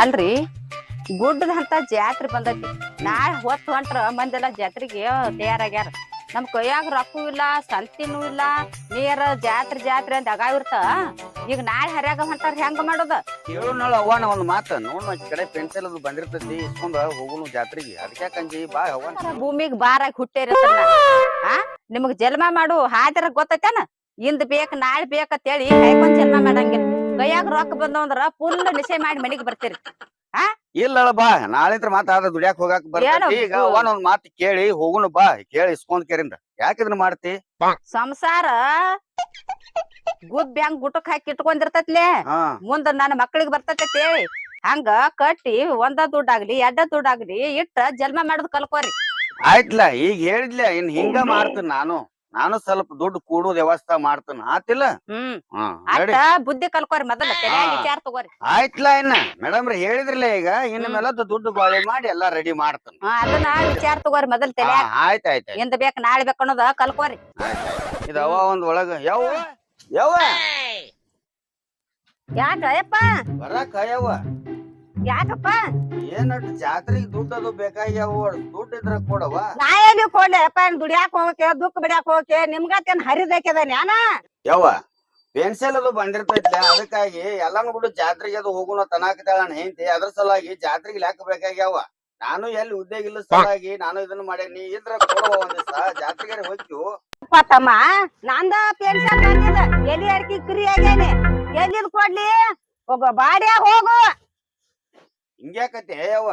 ಅಲ್ರಿ? ಗುಡ್ಡದ ಗುಡ್ಡದಂತ ಜಾತ್ರೆ ಬಂದೈತಿ. ನಾಳೆ ಹೊತ್ತು ಹೊಂಟ್ರ ಮಂದೆಲ್ಲ ಜಾತ್ರೆಗೆ ತಯಾರಾಗ್ಯಾರ. ನಮ್ ಕೈಯಾಗ ರೊಕ್ಕೂ ಇಲ್ಲ ಸಂತಿನೂ ಇಲ್ಲ ನೀರ ಜಾತ್ರೆ ಜಾತ್ರೆ ಅಂತ ಇರ್ತ. ಈಗ ನಾಳೆ ಹರ್ಯಾಗ ಹೊಂಟಾರ ಹೆಂಗ ಮಾಡೋದ? ಏಳು ನಾಳ ಅವ್ವ ಒಂದ್ ಮಾತ ನೋಡ್ ಕಡೆ ಪೆನ್ಸಿಲ್ ಅದು ಬಂದಿರ್ತೈತಿ ಇಸ್ಕೊಂಡ ಹೋಗುನು ಜಾತ್ರೆಗೆ. ಅದಕ್ಕೆ ಕಂಜಿ ಬಾ ಅವ್ವ ಭೂಮಿಗ್ ಬಾರಾಗಿ ಹುಟ್ಟೇರಿ ಆ? ನಿಮಗ್ ಜನ್ಮ ಮಾಡು ಹಾಜರ ಗೊತ್ತೈತೇನ? ಇಂದ್ ಬೇಕ ನಾಳೆ ಬೇಕಂತೇಳಿ ಕೈಕೊಂಡ್ ಜನ್ಮ ಮಾಡಂಗಿಲ್ಲ. ಕೈಯಾಗ ರೊಕ್ಕ ಬಂದವಂದ್ರ ಫುಲ್ ನಿಶೆ ಮಾಡಿ ಮನೆಗೆ ಬರ್ತೀರಿ. ಇಲ್ಲ ಬಾ ನಾಳಿಂತ್ರ ಮಾತಾಡ ದುಡಿಯಾಕ ದುಡ್ಯಾಕ್ ಹೋಗಾಕ ಈಗ ಒಂದೊಂದ್ ಒಂದ್ ಮಾತು ಕೇಳಿ ಹೋಗುನು ಬಾ ಕೇಳಿ ಇಸ್ಕೊಂಡ್ ಕೇರಿಂದ. ಯಾಕೆ ಇದನ್ನ ಮಾಡ್ತಿ? ಸಂಸಾರ ಗುದ್ ಬ್ಯಾಂಕ್ ಗುಟಕ್ ಹಾಕಿ ಇಟ್ಕೊಂಡಿರ್ತೈತ್ಲೆ. ಹಾ. ಮುಂದ ನನ್ನ ಮಕ್ಳಿಗೆ ಬರ್ತೈತೆ ಹಂಗ ಕಟ್ಟಿ ಒಂದ ದುಡ್ಡಾಗ್ಲಿ ಎಡ್ಡ ದುಡ್ಡಾಗ್ಲಿ ಇಟ್ಟ ಜನ್ಮ ಮಾಡೋದ್ ಕಲ್ಕೋರಿ. ಆಯ್ತ್ಲ ಈಗ ಹೇಳಿದ್ಲ ಇನ್ ಹಿಂಗ ಮಾಡ್ತೀನಿ ನಾನು. ನಾನು ಸ್ವಲ್ಪ ದುಡ್ಡು ಕೂಡುವ ವ್ಯವಸ್ಥೆ ಮಾಡ್ತಾನ. ಆತಿಲ್ಲ? ಹ್ಮ್. ಹಾ ಬುದ್ಧಿ ಕಲ್ಕೋರಿ ಮೊದಲ. ವಿಚಾರ ತಗೋರಿ. ಆಯ್ತ್ಲ ಇನ್ನ. ಮೇಡಮ್ ಹೇಳಿದ್ರಲ್ಲ ಈಗ ಇನ್ನ. ಮೇಲೆ ದುಡ್ಡು ಬಾಳೆ ಮಾಡಿ ಎಲ್ಲಾ ರೆಡಿ ಮಾಡ್ತೀನಿ. ಅದನ್ನ ವಿಚಾರ ತಗೋರಿ ಮೊದಲ್ ತಲ್ಯಾಗ. ಆಯ್ತ ಇಂತ ಆಯ್ತ್. ಎಂದ ಬೇಕ್ ನಾಳೆ ಬೇಕ ಅನ್ನೋದ ಕಲ್ಕೋರಿ. ಇದು ಅವ ಒಂದ್ ಒಳಗ. ಯಾವ ಯಾವ ಯಾಕ ಯಪ್ಪ ಬರಾಕ ಯಾವ ಯಾಕಪ್ಪ? ಏನಟ್ ಜಾತ್ರೆಗೆ ದುಡ್ಡು ಅದು ಬೇಕಾಗ್ಯಾವ ದುಡ್ಡು ಇದ್ರ ಕೊಡವ ನಾ ಏನು ಕೊಡ್ಲಪ್ಪ ದುಡಿಯಾಕ ಹೋಗಕ್ಕೆ ದುಃಖ ಬಿಡ್ಯಾಕ ಹೋಗಕ್ಕೆ ನಿಮ್ಗತ್ತೇನ್ ಹರಿದೈಕದ ನಾನ ಯಾವ ಪೆನ್ಸಿಲ್ ಅದು ಬಂದಿರ್ತೈತಿ ಅದಕ್ಕಾಗಿ ಎಲ್ಲಾನು ಬಿಟ್ಟು ಜಾತ್ರೆಗೆ ಅದು ಹೋಗುನ ತನಾಕತಾಳ ಹೆಂತಿ ಅದ್ರ ಸಲುವಾಗಿ ಜಾತ್ರೆಗೆ ಲೆಕ್ಕ ಬೇಕಾಗ್ಯಾವ? ನಾನು ಎಲ್ಲಿ ಉದ್ಯೋಗ ಇಲ್ಲ ಸಲುವಾಗಿ ನಾನು ಇದನ್ನ ಮಾಡೇನಿ ಇದ್ರ ಕೊಡುವ ಒಂದ್ ದಿವಸ ಜಾತ್ರೆಗೆ ಹೋಗ್ತೀವಿ ತಮ್ಮ ನಂದ ಪೆನ್ಸಿಲ್ ಬಂದಿದೆ. ಎಲ್ಲಿ ಅಡ್ಕಿ ಕ್ರಿಯಾಗೇನೆ ಎಲ್ಲಿದ್ ಕೊಡ್ಲಿ? ಹೋಗೋ ಬಾಡ್ಯಾಗ ಹೋಗು. ಹಿಂಗ್ಯಾಕತ್ತೆ? ಯವ್ವ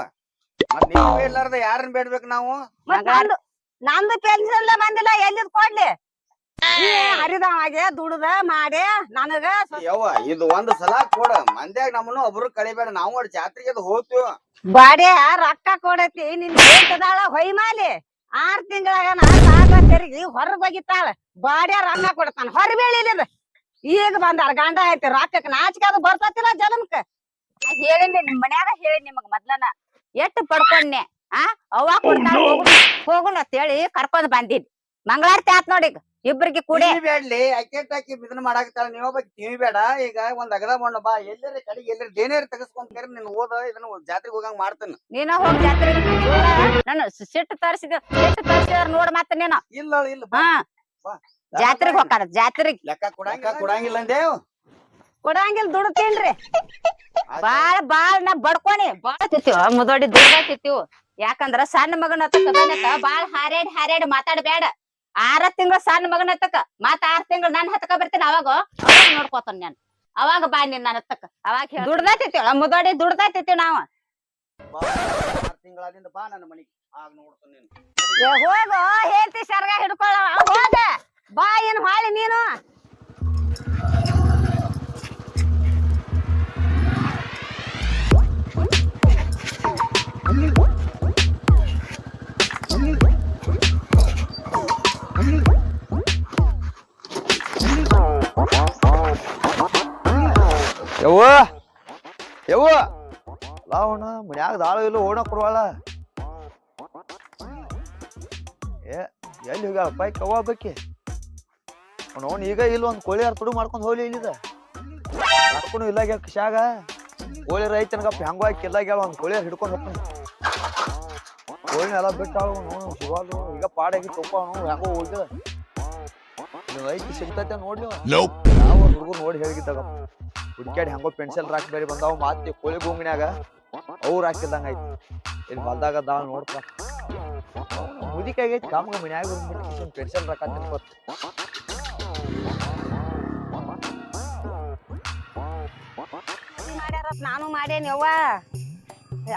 ಮತ್ ನೀವು ಇಲ್ಲಾರ್ದ ಯಾರನ್ನ ಬೇಡ್ಬೇಕು ನಾವು? ಮತ್ತ್ ನಂದು ನಂದು ಪೆನ್ಷನ್ ಬಂದಿಲ್ಲ ಎಲ್ಲಿದ್ ಕೊಡ್ಲಿ? ನೀ ಹರಿದವಾಗೆ ದುಡ್ದ ಮಾಡಿ ನನಗ ಸ್ವ- ಯವ್ವ ಇದು ಒಂದ್ ಸಲ ಕೊಡ. ಮಂದ್ಯಾಗ ನಮ್ಮನ್ನು ಒಬ್ರು ಕಳಿಬೇಡ. ನಾವು ಅಡ್ ಜಾತ್ರೆಗೆ ಅದು ಹೋಗ್ತೀವ. ಬಾಡ್ಯ ರೊಕ್ಕ ಕೊಡತಿ ನಿನ್ ಹೊಯ್ ಹೊಯ್ಮಾಲಿ. ಆರ್ ತಿಂಗಳಾಗ ನಾ ಸಾಲ ತೆರಿಗೆ ಹೊರ ಬಗಿತಾಳ ಬಾಡ್ಯ ರೊಕ್ಕ ಕೊಡ್ತಾನ. ಹೊರ ಬೀಳಿಲಿದ ಈಗ ಬಂದಾರ ಗಂಡ ಐತಿ ರೊಕ್ಕಕ್ ನಾಚಿಕೆ ಅದು ಬರ್ತತಿಲ್ಲ ಜನ್ಮಕ್ಕ ಹೇಳಿನಿ ನಿಮ್ ಮನ್ಯಾಗ ಹೇಳಿ ನಿಮಗ್ ಮೊದ್ಲನ. ಎಷ್ಟ್ ಪಡ್ಕೊಂಡ್ನೆ ಆ? ಅವ್ವ ಕೊಡ್ತಾಳ ಹೋಗುಣ ಅಂತ ಹೇಳಿ ಕರ್ಕೊಂಡ್ ಬಂದಿದ್ ಮಂಗಳಾರತಿ ಆತ್ ನೋಡಿ ಈಗ ಇಬ್ರಿಗೆ ಕೂಡಿ. ಟಿವಿ ಬೇಡ್ಲಿ ಅಕ್ಕಿ ಹಾಕಿ ಇದನ್ನ ಮಾಡಾಕತ್ತಾಳ ಟಿವಿ ಬೇಡ. ಈಗ ಒಂದ್ ಅಗದ ಮಣ್ಣ ಬಾ ಎಲ್ಲರ ಕಡೆಗೆ ಎಲ್ಲರ ಏನೇರ್ ತೆಗಸ್ಕೊಂಡ್ ಕರಿ ನೀನ್ ಓದ ಇದನ್ನ ಜಾತ್ರೆಗೆ ಹೋಗಂಗ್ ಮಾಡ್ತಾನ. ನೀನ ಹೋಗಿ ಜಾತ್ರೆ ನಾನು ಸಿಟ್ಟು ತರಿಸಿದ ಸಿಟ್ಟು ತರಿಸಿದ್ರ ನೋಡ್ ಮತ್ತ ನೀನು. ಇಲ್ಲ ಇಲ್ಲ ಬಾ. ಹಾ. ಬಾ. ಜಾತ್ರೆಗ್ ಹೋಗಾರ ಜಾತ್ರೆಗ್ ಲೆಕ್ಕ ಕೊಡಂಗ ಕೊಡಂಗಿಲ್ಲ ಅಂದೇವ್ ಕೊಡಂಗಿಲ್ಲ ದುಡ್ತೀನ್ರಿ ತಿನ್ರಿ ಬಾಳ ಬಾಳ ನಾ ಬಡ್ಕೊಣಿ. ಬಾಳ ತಿತ್ತೀವ ಮುದೋಡಿ ದುಡ್ಡ ತಿತ್ತೀವ್ ಯಾಕಂದ್ರ ಸಣ್ಣ ಮಗನ ಹತ್ತಕ ಬಾಳ ಹಾರ್ಯಾಡಿ ಹಾರ್ಯಾಡಿ ಮಾತಾಡ್ಬೇಡ ಆರ ತಿಂಗಳ ಸಣ್ಣ ಮಗನ ಹತ್ತಕ ಮತ್ತ ಆರ್ ತಿಂಗಳ ನನ್ ಹತ್ತಕ ಬರ್ತೀನಿ ಅವಾಗ ಅವಾಗ ನೋಡ್ಕೋತಾನ ನಾನು. ಅವಾಗ ಬಾ ನೀನ್ ನನ್ನ ಹತ್ತಕ ಅವಾಗ ದುಡ್ದ ತಿತ್ತೀವ ಮುದೋಡಿ ದುಡ್ದ ತಿತ್ತೀವ್ ನಾವ. ಆರ್ ಬಾ ನನ್ನ ಮನಿಗೆ. ಆಗ ನೋಡ್ತಾನ ನೀನು. ಏ ಹೋಗು ಹೇಳ್ತಿ ಸರ್ಗ ಹಿಡ್ಕೊಳ್ಳ ಹೋದ. ಬಾ ಏನ್ ಹಾಳಿ ನೀನು. ಯವ್ವ? ಯವ್ವ? ಲಾವಣ ಮನ್ಯಾಗ ದಾಳು ಇಲ್ಲ ಓಣ ಕೊಡುವಾಳ ಏ, ಎಲ್ಲಿ ಹೋಗ್ಯಾಳ ಪೈ, ಕವ್ವ ಬೇಕಿ ಅವನು ಈಗ ಇಲ್ಲ ಒಂದು ಕೋಳಿ ಯಾರು ತುಡು ಮಾಡ್ಕೊಂಡ್ ಹೋಗ್ಲಿ ಇಲ್ಲಿದ. ಹಾಕೊಂಡು ಇಲ್ಲಾಗ ಕಶಾಗ ಕೋಳಿ ರೈತನಗಪ್ಪ ಹೆಂಗೋ ಹಾಕಿ ಇಲ್ಲಾಗ್ಯಾಳ ಒಂದ್ ಕೋಳಿ ಹಿಡ್ಕೊಂಡು ಹೋಗ್ತಾನ. ಕೋಳಿನ ಎಲ್ಲ ಬಿಟ್ಟಾಳು ನೋಡು ಸಿಗೋದು ಈಗ ಪಾಡಾಗಿ ತುಪ್ಪ ಅವನು ಹೆಂಗೋ ಉಳ್ದ ರೈತ ಸಿಗ್ತೈತೆ ನೋಡ್ಲಿ ಯಾವ ಹುಡುಗರು ನೋಡಿ ಹೇಳಿದಾಗ ಹುಡ್ಕ್ಯಾಡಿ ಹೆಂಗೋ ಪೆನ್ಸಿಲ್ ರಾಕ್ ಬೇರೆ ಬಂದಾವ ಮಾತಿ ಕೋಳಿ ಗುಂಗನ್ಯಾಗ ಅವ್ರು ಹಾಕಿದಂಗ ಐತಿ ಇಲ್ಲಿ ಹೊಲ್ದಾಗ ದಾಳ ನೋಡ್ತಾ ಮುದಿಕಾಗೈತಿ ಆಗೈತಿ ಕಾಮಗ ಮನ್ಯಾಗ ಬಂದ್ಬಿಟ್ಟು ಪೆನ್ಸಿಲ್ ರಾಕ್ ಅಂತ ನಾನು ಮಾಡೇನಿ ಅವ್ವ